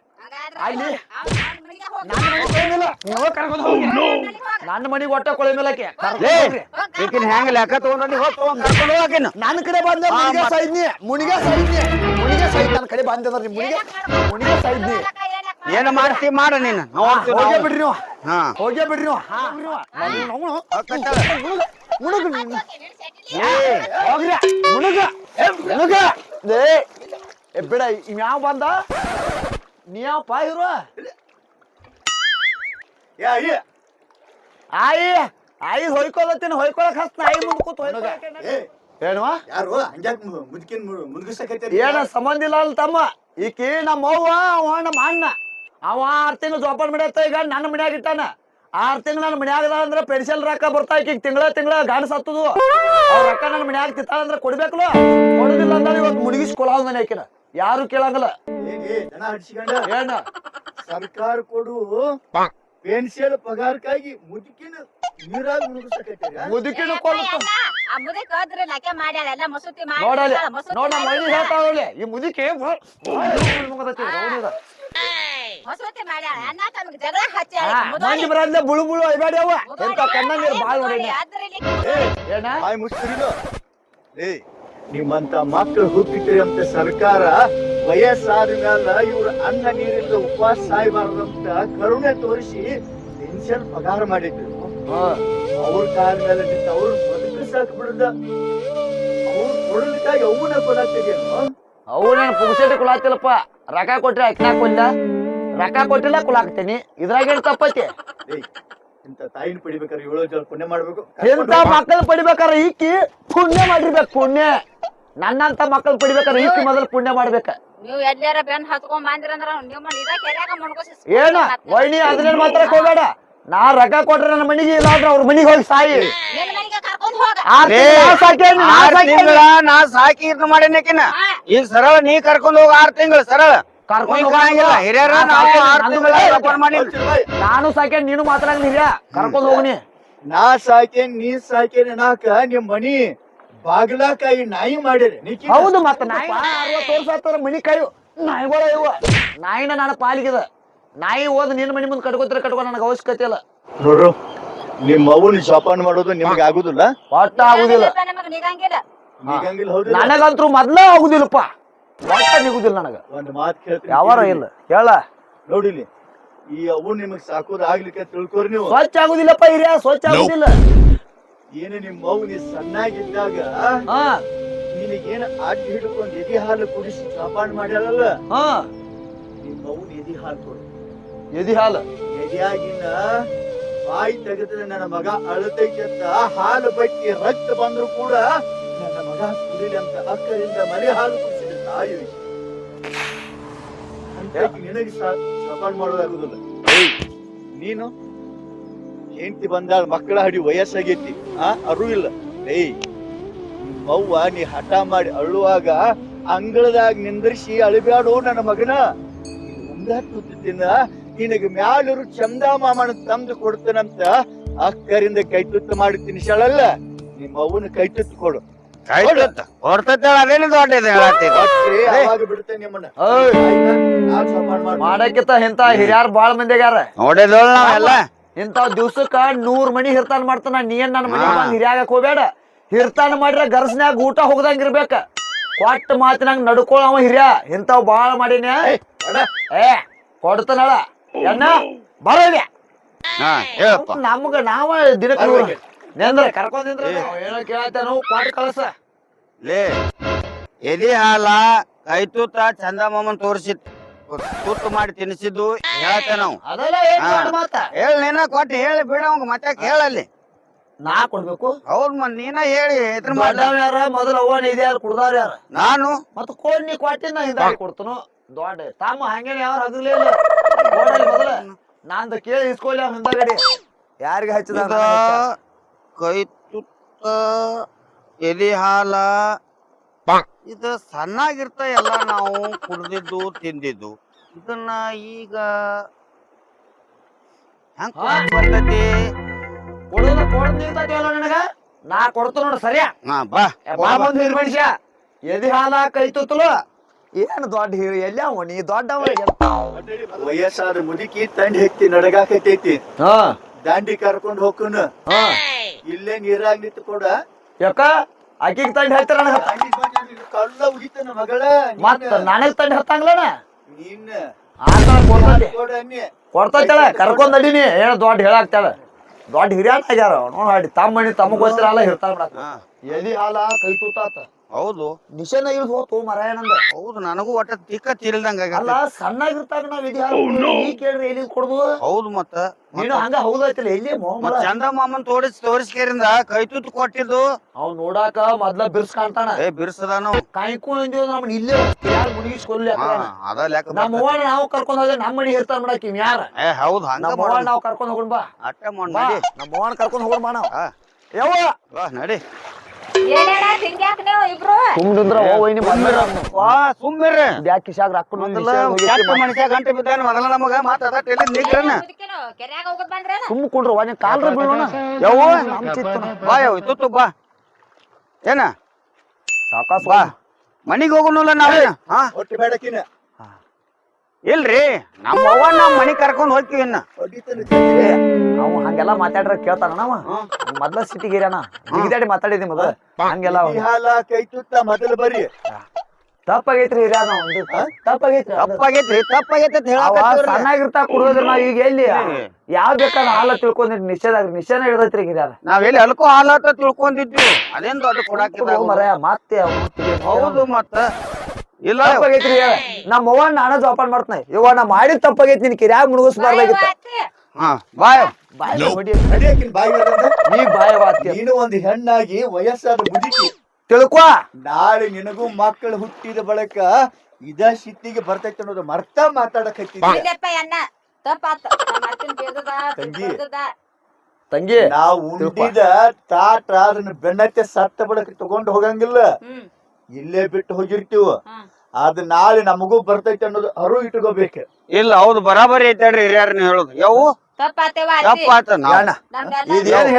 ಅಲ್ಲಿ ನನ್ನ ಮನೆ ಕೊಳೆ ಮೇಲ ನೀವ ಕರ್ಕೊಂಡ್ ಹೋಗಿ. ನನ್ನ ಮನಿಗ್ ಒಟ್ಟ ಕೊಳೆ ಮೇಲಕ್ಕೆ ಲೇ ಈಕಿನ ಹೆಂಗ್ ಲೆಕ್ಕ ತಗೊಂಡ್ರಿ? ಹೋಗ್ ತಗೊಂಡ್ ಕರ್ಕೊಂಡು ಹೋಗಿನ ನನ್ನ ಕಡೆ ಬಂದ ಮುನಿಗೆ ಸೈದ್ನಿ ಮುನಿಗೆ ಸೈದ್ನಿ ಮುನಿಗೆ ಸೈದ್ ನನ್ನ ಕಡೆ ಬಂದಿದ್ರಿ ಮುನಿಗೆ ಮುನಿಗೆ ಸೈದ್ನಿ ಏನ್ ಮಾಡ್ತಿ ಮಾಡ ನೀನ್. ಹೋಗೇ. ಬಿಡ್ರಿ ನೀವು. ಹಾ. ಹೋಗೇ ಬಿಡ್ರಿ ನೀವು. ಏ, ಹೋಗ್ರಿ. ಬಿಡ ಇವ್ಯಾವ ಬಂದ? ನೀ ಯಾವ ಪಾ ಇರುವ ಆಯಿ ಆಯಿ ಹೊಯ್ಕೊಳತ್ತೀನಿ ಹೊಯ್ಕೊಳಕ್ ಹಸ್ತ ಆಯಿ ಮುಂದ್ ಕೂತ್ ಏನುವ ಯಾರು? ಹಂಗ್ಯಾಕ್ ಮುದ್ಕಿನ್ ಮುನ್ಗಿಸಕೈತಿ ಏನ ಸಂಬಂಧ ಇಲ್ಲ ಅಲ್ ತಮ್ಮ. ಈಕಿ ನಮ್ಮ ಅವ್ವ ಅವ ನಮ್ಮ ಅಣ್ಣ. ಅವ ಆರ್ ತಿಂಗಳು ಜೋಪಾನ ಮಾಡ್ಯತ್ತ ಈಗ ನನ್ನ ಮನ್ಯಾಗ ಇಟ್ಟಾನ. ಆರ್ ತಿಂಗಳು ನನ್ನ ಮನ್ಯಾಗ ಅದ ಅಂದ್ರೆ ಪೆನ್ಷನ್ ರೊಕ್ಕ ಬರ್ತಾ ಈಗ ತಿಂಗಳ ತಿಂಗಳ ಗಾಡಿ ಸತ್ತದು. ಅವ್ರ ರೊಕ್ಕ ನನ್ನ ಮನ್ಯಾಗ ತಿಂತಾಳ ಅಂದ್ರೆ ಕೊಡ್ಬೇಕಲ್ಲ ಕೊಡುದಿಲ್ಲ ಅಂದ್ರೆ ಇವತ್ತು ಮುಳುಗಿಸ್ ಕೊಲಾವ್ ಮನೆ ಆಕಿನ. ಯಾರು ಕೇಳಂಗಲ್ಲ. ಏನ? ಸರ್ಕಾರ ಕೊಡು. ಪೆನ್ಷನ್ ಪಗಾರಕ್ಕಾಗಿ ಮುದುಕಿನ ನೀರಾಗ ಮುದುಕಿನ ಕೊಡ್ತ ಆ ಮುದಕ್ ನೋಡಲ್ಲಿ. ನೋಡ. ಹೇಳ್ತಾವಲ್ಲಿ ಈ ಮಂದಿ ಬರಲ್ಲ ಬುಳು ಬುಳು ಐಬೇಡಿ ಅವ. ಎಂತ ಕಣ್ಣ ನೀರು ಬಾಳ್ ನೋಡಿ ಏನ? ಬಾಯ್ ಮುಚ್ಚಿರಿದು ಏ ನಿಮ್ಮಂತ ಮಕ್ಕಳು ಹುಟ್ಟಿದ್ರಿ ಅಂತ ಸರ್ಕಾರ ವಯಸ್ಸಾದ ಮೇಲೆ ಇವ್ರ ಅನ್ನ ನೀರಿಂದ ಉಪವಾಸ ಸಾಯ್ಬಾರ್ದಂತ ಕರುಣೆ ತೋರಿಸಿ ಪೆನ್ಷನ್ ಪಗಾರ ಮಾಡಿದ್ರು. ಅವ್ರ ಕಾಲ ಮೇಲೆ ನಿಂತ ಅವ್ರ ಬದುಕಿಸಾಕ್ ಬಿಡದ? ಅವ್ರು ಕೊಡಲಿಕ್ಕಾಗಿ ಅವನ ಕೊಡಾಕ್ತಿದೇನು ಅವನೇನು ಪುಗ್ಸೇಟಿ ಕುಲಾತಿಲ್ಲಪ್ಪ ರೊಕ್ಕ ಕೊಟ್ರೆ ಅಕ್ಕಾ ಕೊಲ್ಲ ರೊಕ್ಕ ಕೊಟ್ಟಿಲ್ಲ ಕುಲಾಕ್ತೀನಿ ಇದ್ರಾಗ ಏನ್ ತಪ್ಪತ್ತೆ ತಾಯಿನ ಪಡಿಬೇಕಾದ್ರೆ ಏಳೋ ಜನ ಪುಣ್ಯ ಮಾಡ್ಬೇಕು. ಎಂತ ಮಕ್ಕಳು ಪಡಿಬೇಕಾರ ಈಕಿ ಪುಣ್ಯ ಮಾಡಿರ್ಬೇಕು ಪುಣ್ಯ. ನನ್ನಂತ ಮಕ್ಕಳು ಕುಡಿಬೇಕಾದ್ರೆ ಈಕಿ ಮೊದಲು ಪುಣ್ಯ ಮಾಡ್ಬೇಕ. ನೀವು ಎಲ್ಲಾರ ಬೆನ್ ಹತ್ಕೊಂಡ್ ಬಂದಿರಂದ್ರ ನಿಮ್ಮ ಇದ ಕೆರ್ಯಾಗ ಮುಣ್ಗೋಸಿ ಏನ? ವೈನಿ ಅದನ್ನೇನ್ ಮಾತ್ರ ಹೋಗಬೇಡ. ನಾ ರೊಕ್ಕ ಕೊಟ್ರೆ ನನ್ನ ಮನಿಗೆ ಇಲ್ಲ ಅಂದ್ರೆ ಅವ್ರ ಮನಿಗೆ ಹೋಗಿ ಸಾಯಿ. ತಿಂಗ್ಳು ನಾ ಆರ್ ಸಾಕೇನಿ. ತಿಂಗಳ ನಾ ಸಾಕಿ ಇದ್ನ ಮಾಡೇನಕಿನ. ಈಗ ಸರಳ ನೀ ಕರ್ಕೊಂಡ್ ಹೋಗ ಆರ್ ತಿಂಗಳು ಸರಳ. ನಾನು ಸಾಕೇನ್. ನೀನು ಮಾತಾಡಂಗಿಲ್ಲ ಕರ್ಕೊಂಡ್ ಹೋಗ್ನಿ ನಾ ಸಾಕೇನ್ ನೀ ಸಾಕೇನ್ ನಾಕ ನಿಮ್ ಮನಿ. ಬಾಗ್ಲಾಕಾಯಿ ನಾಯಿ ಮಾಡಿರಿ. ನೀಕಿ ಹೌದು ಮತ್ತ ನಾಯಿ ಅರವತ್ತು ವರ್ಷ ಆತರ ಮನಿ ಕಾಯು ನಾಯಿಗಳ ಇವ. ನಾಯಿನ ನಾನು ಪಾಲಿಗಿದ. ನಾಯಿ ಹೋದ್ ನಿನ್ನ ಮನಿ ಮುಂದೆ ಕಟ್ಕೋತಿರ ಕಟ್ಕೋ ನನಗೆ ಅವಶ್ಯಕತೆ ಇಲ್ಲ. ನೋಡ್ರು ನಿಮ್ಮ ಅವನ್ ಜೋಪಾನ ಮಾಡೋದು ನಿಮ್ಗೆ ಆಗುದಿಲ್ಲ. ಒಟ್ಟ ಆಗುದಿಲ್ಲ. ನಮಗ್ ನಿಗಂಗಿಲ್ಲ. ನಿಗಂಗಿಲ್ಲ ಹೌದು ನನಗಂತೂ ಮೊದ್ಲ ಆಗುದಿಲ್ಲಪ್ಪ. ಒಟ್ಟ ನಿಗುದಿಲ್ಲ ನನಗ. ಒಂದ್ ಮಾತ್ ಕೇಳ್ತೀನಿ ಯಾವಾರ ಇಲ್ಲ. ಹೇಳ. ನೋಡಿಲಿ ಈ ಅವು ನಿಮಗ್ ಸಾಕೋದ್ ಆಗ್ಲಿಕ್ಕೆ ತಿಳ್ಕೊರಿ ನೀವು. ಸ್ವಚ್ಛ ಆಗುದಿಲ್ಲಪ್ಪ ಹಿರಿಯ ಸ್ವಚ್ಛ ಆಗುದಿಲ್ಲ. ಏನೇ ನಿಮ್ಮ ಮೌನಿ ನೀ ಸಣ್ಣಾಗಿದ್ದಾಗ ನಿನಗೇನು ಅಡ್ಡ ಹಿಡ್ಕೊಂಡು ಎದಿ ಹಾಲು ಕುಡಿಸಿ ಕಾಪಾಡ್ ಮಾಡ್ಯಾರಲ್ಲ ನಿಮ್ಮ ಮಗು ಎದಿ ಹಾಲು ಕೊಡು. ಎದಿ ಹಾಲು. ಎದಿಯಾಗಿನ ಬಾಯಿ ತೆಗೆದ್ರೆ ನನ್ನ ಮಗ ಅಳತೈತಿ ಅಂತ ಹಾಲು ಬಟ್ಟಿ ರಕ್ತ ಬಂದ್ರು ಕೂಡ ನನ್ನ ಮಗ ಕುಡಿಲಿ ಅಂತ ಅಕ್ಕರಿಂದ ಮನೆ ಹಾಲು ಕುಡಿಸಿದ ತಾಯಿ. ನಿನಗೆ ಸಾಪಾಡ್ ಮಾಡೋದಾಗುದಿಲ್ಲ. ನೀನು ಹೆಂಡತಿ ಬಂದಾಗ ಮಕ್ಕಳ ಹಡಿ ವಯಸ್ಸಾಗೈತಿ. ಆ ಅರು ಇಲ್ಲ. ಏಯ್ ನಿಮ್ಮವ್ವ ನೀ ಹಠ ಮಾಡಿ ಅಳುವಾಗ ಅಂಗಳದಾಗ ನಿಂದ್ರಿಸಿ ಅಳಿಬ್ಯಾಡು ನನ್ನ ಮಗನ. ಒಂದಿನ ತಿನ್ನ ನಿನಗೆ ಮ್ಯಾಲರು ಚಂದ ಮಾಮನ ತಂದು ಕೊಡ್ತೇನಂತ ಅಕ್ಕರಿಂದ ಕೈ ತುತ್ತು ಮಾಡಿ ತಿನ್ಸಾಳಲ್ಲ ನಿಮ್ಮ ಅವ್ವನ ಕೈ ತುತ್ತು. ಕೊಡು. ಮಾಡಕ್ಕಿಂತ ಇಂತ ಹಿರಿಯಾರ್ ಬಾಳ ಮಂದಿಗ್ಯಾರ ನೋಡಿದೋಳ್ ನಾವೆಲ್ಲ? ಇಂತಾವ್ ದಿವ್ಸಕ್ಕ ನೂರ್ ಮನಿ ಹಿರ್ತಾನ ಮಾಡ್ತಾನ. ನೀ ಏನ್ ನನ್ನ ಮನಿ. ಬಂದ್ ಹಿರಿಯಾಗಕ್ ಹೋಗ್ಬೇಡ. ಹಿರ್ತಾನ ಮಾಡಿದ್ರ ಗರ್ಸ್ನ್ಯಾಗ ಊಟ ಹೋಗದಂಗ ಇರ್ಬೇಕ. ಕೊಟ್ಟ ಮಾತಿನಂಗ್ ನಡ್ಕೊಳವ ಹಿರಿಯ. ಇಂತಾವ್ ಬಾಳ ಮಾಡಿನ. ಏ ಕೊಡ್ತಾನಳ. ಎನ್ನ ಹೇಳಪ್ಪ. ನಮ್ಗ ನಾವ ದಿನಕ್ಕೆ. ನೆಂದ್ರ ಕರ್ಕೊಂಡ್ ಏನೋ ಕೇಳತ್ತೇನು ಕೊಟ್ಟು ಕಳಸ. ಲೇ ಎದಿ ಹಾಲ ಕೈತೂತ ಚಂದ ಮಾಮನ್ ತೋರಿಸಿ ತುತ್ತು ಮಾಡಿ ತಿನ್ನಿಸಿದ್ದು ಹೇಳ್ತೇವೆ ನಾವು. ಅದೆಲ್ಲ ಏನ್ ಹಾ. ದೊಡ್ಡ ಮಾತ? ಹೇಳಿ ನೀನ ಕೊಟ್ಟು ಹೇಳಿ ಬಿಡ ಅವಂಗ ಮತ್ತೆ ಹೇಳಲ್ಲಿ ನಾ ಕೊಡ್ಬೇಕು? ಹೌದ್ ಮತ್ ನೀನ ಹೇಳಿ ಇದ್ರ ಮಾಡ. ದೊಡ್ಡವ ಯಾರ ಮೊದಲ ಅವ್ವನ ಇದೆ ಯಾರು ಕುಡ್ದಾರ ಯಾರ? ನಾನು? ಮತ್ತ ಕೋಡ್ ನೀ ಕೊಟ್ಟಿ ನಾ ಇದಾಗ ಕೊಡ್ತನು. ದೊಡ್ಡ ತಮ್ಮ ಹಂಗೇನೆ ಯಾರು ಹಗಲೇ ಇಲ್ಲ. ಕೋಡಲ್ಲಿ ಮೊದಲ ನಂದು ಕೇಳಿ ಇಸ್ಕೊಳ್ಳಿ ಅವ್ನ ಯಾರಿಗ ಯಾರಿಗೆ ಹಚ್ಚಿದ ಇದ ಕೈ ತುತ್ತ ಎದಿ ಹಾಲ ಇದು ಸಣ್ಣಾಗಿರ್ತ ಎಲ್ಲ ನಾವು ಕುಡ್ದಿದ್ದು ತಿಂದಿದ್ದು. ಇದನ್ನ ಈಗ ಹೆಂಗ್ ಹಾ? ಕೊಡಕ್ ಬರ್ತೈತಿ ಕೊಡೋದ ಕೊಡ್ ನಿಂತಲ್ಲ ನನಗ? ನಾ ಕೊಡ್ತು ನೋಡು ಸರಿಯಾ? ಹಾ ಬಾ. ಬಾ. ಬಂದು ಹಿರ್ ಮನುಷ್ಯ ಎದಿ ಹಾಲ ಕೈ ತುತ್ತಲು ಏನ್ ದೊಡ್ಡ ಹೀರೋ ಎಲ್ಲ ನೀ? ದೊಡ್ಡವ ವಯಸ್ಸಾದ ಮುದುಕಿ ತಂಡಿ ಹೆಕ್ತಿ ನಡಗಾಕೈತಿ ಹಾ. ದಾಂಡಿ ಕರ್ಕೊಂಡ್ ಹೋಗುನು ಹಾ. ಇಲ್ಲೇ ನೀರಾಗ್ ನಿಂತು ಕೂಡ. ಯಾಕ? ಆಕಿಗೆ ತಂಡಿ ಹೇಳ್ತಾರ ನನಗ? ಕಳ್ಳ ಉಹಿತನ ಮಗಳ ಮತ್ತ ನನಗ್ ತಂಡ ಹತ್ತಂಗ್ಲಣ ನೀನ್ ಆತ ಕೊಡ್ತೈತಿ ಕೊಡ್ತೈತಳ ಕರ್ಕೊಂಡ್ ನಡೀನಿ ಏನ ದೊಡ್ಡ ಹೇಳಾಕ್ತಾಳ? ದೊಡ್ಡ ಹಿರಿಯಾನ ಆಗ್ಯಾರ ನೋಡ್ ಹಾಡಿ ತಮ್ಮ ಮನಿ ತಮ್ಮ ಗೊತ್ತಿರಲ್ಲ ಹಿರ್ತಾಳ ಬಿಡಾಕ. ಹಾ ಎಲಿ ಹಾಲ ಕೈ ತೂತಾತ. ಹೌದು. ನಿಶನ ಇಳ್ದು ಹೋತು ಮರಾಯನಂದ ಹೌದು ನನಗೂ ಒಟ್ಟ ತಿಕ್ಕ ತೀರಿಲ್ದಂಗ ಅಲ್ಲ ಸಣ್ಣಾಗಿರ್ತಾಗ ನಾವ್ ಕುಡ್ದು ಈ ಕೇಳ್ರಿ ಎಲ್ಲಿ ಕೊಡ್ದು ಹೌದು ಮತ್ತ. ನೀನು ಹಂಗ ಹೌದೈತಿಲ್ಲ ಎಲ್ಲಿ ಚಂದ ಮಾಮನ್ ತೋರಿಸ್ ತೋರಿಸ್ಕೇರಿಂದ ಕೈ ತುತ್ತು ಕೊಟ್ಟಿದ್ದು. ಅವ್ ನೋಡಾಕ ಮೊದ್ಲ ಬಿರ್ಸ್ ಕಾಣ್ತಾನ. ಏ ಬಿರ್ಸದಾನು ಕಾಯ್ಕೊಂಡು ನಮ್ ಇಲ್ಲೇ ಯಾರು ಮುಗಿಸ್ಕೊಲ್ಲಿ ಹಾ ಅದ ಲೆಕ್ಕ ನಮ್ಮ ನಾವು ಕರ್ಕೊಂಡ್ ಹೋದ್ರೆ ನಮ್ಮ ಮನಿ ಇರ್ತಾರ ಮಾಡಕ್ ಇವ್ ಯಾರ? ಏ ಹೌದು ಹಂಗ ನಮ್ಮ ನಾವ್ ಕರ್ಕೊಂಡ್ ಹೋಗೋಣ ಬಾ. ಅಟ್ಟ ಮಾಡ್ ನಮ್ಮ ಅವ್ವನ ಕರ್ಕೊಂಡ್ ಹೋಗೋಣ ಬಾ ನಾವ್. ಯವ್ವ. ಬಾ ನಡಿ. ವಾ ಸುಮ್ಮಿರ್ರಿ. ಬ್ಯಾಕ್ ಕಿಶಾಗ ರೊಕ್ಕ ಮೊದಲ ಕೆಟ್ಟ ಮನುಷ್ಯ ಗಂಟೆ ಬಿದ್ದಾನ ಮೊದಲ ನಮಗ ಮಾತ ಅದ ಕಾಲ್ರ ಬೀಳೋಣ ಚಿತ್ತನ. ಬಾ ಯವ್ ತುತ್ತು ಬಾ. ಏನ? ಸಾಕಾಸ್ ಬಾ. ಮನಿಗ್ ಹೋಗೋಣಲ್ಲ ನಾವೇ ಹಾ? ಹೊಟ್ಟೆ ಬೇಡಕಿನ ಇಲ್ರಿ ನಮ್ಮ ಅವ್ವ ನಮ್ಮ ಮನಿ ಕರ್ಕೊಂಡ್ ಹೋಗ್ತೀವಿ ಇನ್ನ. ನಾವು ಹಂಗೆಲ್ಲ ಮಾತಾಡ್ರ ಕೇಳ್ತಾನ ನಾವ? ಮೊದ್ಲ ಸಿಟಿಗಿರ್ಯಾನ ಜಿಗಿದಾಡಿ ಮಾತಾಡಿದಿ ಮೊದಲ? ಹಂಗೆಲ್ಲ ಈ ಹಾಲ ಕೈ ತುತ್ತ ಮೊದಲು ಬರ್ರಿ. ತಪ್ಪಾಗೈತ್ರಿ ಹಿರಿಯ ಒಂದು. ತಪ್ಪಾಗೈತ್ರಿ. ತಪ್ಪಾಗೈತ್ರಿ ತಪ್ಪಾಗೈತೆ ಅಂತ ಹೇಳಕತ್ತೀವ್ರಿ. ಸಣ್ಣಾಗಿರ್ತಾ ಕುಡಿದ್ರೆ ನಾವ್ ಈಗ ಎಲ್ಲಿ? ಯಾವ ಯಾವ್ ಬೇಕಾದ ಹಾಲ ತಿಳ್ಕೊಂಡಿದ್ ನಿಶ್ಚಯದಾಗ ನಿಷೇಧ ಹಿಡ್ದೈತ್ರಿ ಹಿರಿಯಾರ ನಾವ್ ಎಲ್ಲಿ ಅಲ್ಕೋ ಹಾಲಾತ ತಿಳ್ಕೊಂಡಿದ್ವಿ. ಅದೇನ್ ದೊಡ್ಡ ಕೊಡಾಕ ಮರ ಮತ್ತೆ ಹೌದು ಮತ್ತ. ಇಲ್ಲ ತಪ್ಪಾಗೈತ್ರಿ ನಮ್ಮ ಅವ್ವ ನಾನ ಜೋಪಾನ ಮಾಡ್ತಾನೆ. ಇವ ನಾ ಮಾಡಿದ ತಪ್ಪಾಗೈತಿ ನಿನ್ ಕಿರ್ಯಾಗ ಮುಳುಗಿಸ್ಬಾರ್ದಾಗಿತ್ತ ಹಾ ಬಾಯ್. ಬಾಯ್ ಹೊಡಿ ನಡಿಯಕಿನ ಬಾಯಿ ನೀ ಬಾಯ ವಾತ್ಯ ನೀನು ಒಂದು ಹೆಣ್ಣಾಗಿ ವಯಸ್ಸಾದ ಮುದುಕಿ ತಿಳ್ಕೊ. ನಾಳೆ ನಿನಗೂ ಮಕ್ಕಳು ಹುಟ್ಟಿದ ಬಳಿಕ ಇದ ಶಿತ್ತಿಗೆ ಬರ್ತೈತೆ ಅನ್ನೋದು ಮರ್ತ ಮಾತಾಡಕತ್ತಿದ್ದೆ ಇಲ್ಲಪ್ಪ ಅಣ್ಣ. ತಪ್ಪಾತ. ನಮ್ಮ ಅತ್ತಿನ ಬೇದದ ತಂಗಿ. ಬೇದದ ತಂಗಿ ನಾವು ಉಂಡಿದ ತಾಟ ಅದನ್ನ ಬೆನ್ನತ್ತೆ ಸತ್ತ ಬಳಕ ತಗೊಂಡು ಹೋಗಂಗಿಲ್ಲ. ಹ್ಮ್. ಇಲ್ಲೇ ಬಿಟ್ಟು ಹೋಗಿರ್ತೀವ. ಅದ್ ನಾಳೆ ನಮಗೂ ಬರ್ತೈತೆ ಅನ್ನೋದು ಅರು ಇಟ್ಕೋಬೇಕು. ಇಲ್ಲ ಹೌದು ಬರಾಬರಿ ಐತೇಳ್ರಿ ಹಿರಿಯರ್ ನೀವು ಹೇಳುದು. ಯಾವ ತಪ್ಪಾತ ಅಣ್ಣ ಇದೇನ್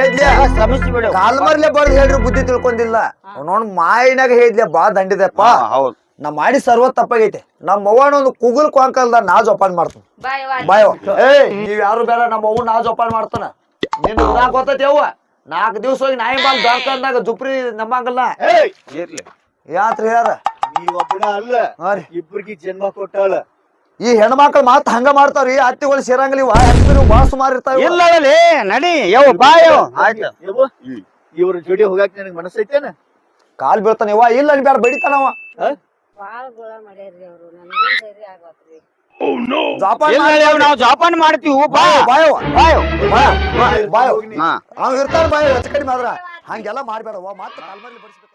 ಕಾಲ್ಮರ್ಲೆ ಬರ್ದ್ ಹೇಳ್ರಿ ಬುದ್ಧಿ ತಿಳ್ಕೊಂಡಿಲ್ಲ. ನೋಡ್ ಮಾಯಿನಾಗ ಹೇಳಿದ್ಲೆ ಬಾ ದಂಡಿದೆಪ್ಪ. ಹೌದು. ನಾ ಮಾಡಿ ಸರ್ವ ತಪ್ಪಾಗೈತೆ. ನಮ್ಮ ಅವ್ವನ ಒಂದು ಕುಗುಲ್ ಕೊಂಕಲ್ದ ನಾ ಜೋಪಾನ್ ಮಾಡ್ತಾನ. ಬಾಯ್ ಏ ನೀವ್ ಯಾರು ಬೇಡ ನಮ್ಮ ಅವ್ವ ನಾ ಜೋಪಾನ್ ಮಾಡ್ತಾನ. ನಿನ್ ಗೊತ್ತೈತಿ ಅವ್ವ ನಾಲ್ಕು ದಿವ್ಸ ಹೋಗಿ ನಾಯಿ ಬಾಲ್ ದಾಕಂದಾಗ ಜುಪ್ರಿ ನಮ್ಮಂಗಲ್ಲ. ಯಾತ್ರಿ ಯಾರ ನೀವೊಬ್ಬನ ಅಲ್ಲ ಹಾ ರೀ. ಇಬ್ಬರಿಗೆ ಜನ್ಮ ಕೊಟ್ಟಾಳ. ಈ ಹೆಣ್ಮಕ್ಳು ಮಾತ್ ಹಂಗ ಮಾಡ್ತಾವ್ರಿ ಅತ್ತಿಗಳು ಸೇರಂಗಿಲ್ಲ ಇವ ಹೆಣ್ಮಕ್ಳು ಬಾಳ ಸುಮಾರು ಇರ್ತಾವ ಇಲ್ಲ ನಡಿ ಯವ್ ಬಾ ಯವ್ ಆಯ್ತು. ಯವ್ವ, ಇವ್ರ ಜೋಡಿ ಹೋಗಾಕ ನನಗ್ ಮನಸ್ಸೈತೇನ? ಕಾಲ್ ಬೀಳ್ತಾನ ಇವ ಇಲ್ಲ ಬ್ಯಾಡ ಬಡಿತಾನವ ಬಾಳ ಗುಳ ಮಾಡ್ಯಾರ್ರಿ ಅವ್ರು ನನ್ಗೇನ್ ಧೈರ್ಯ ಆಗತ್ರಿ ಜೋಪಾನ ಇಲ್ಲ ನಾವ್ ಜೋಪಾನ ಮಾಡ್ತೀವಿ ಬಾ. ಬಾಯ್. ಹಾ. ಅವ್ ಇರ್ತಾನ ಬಾಯ ಹೆಚ್ಚು ಕಡಿಮೆ ಆದ್ರ. ಹಂಗೆಲ್ಲ ಮಾಡ್ಬೇಡವ ಮತ್ತೆ ಕಾಲ್ಮರ್ಲಿ ಬಡಿಸ್ಬೇಕು.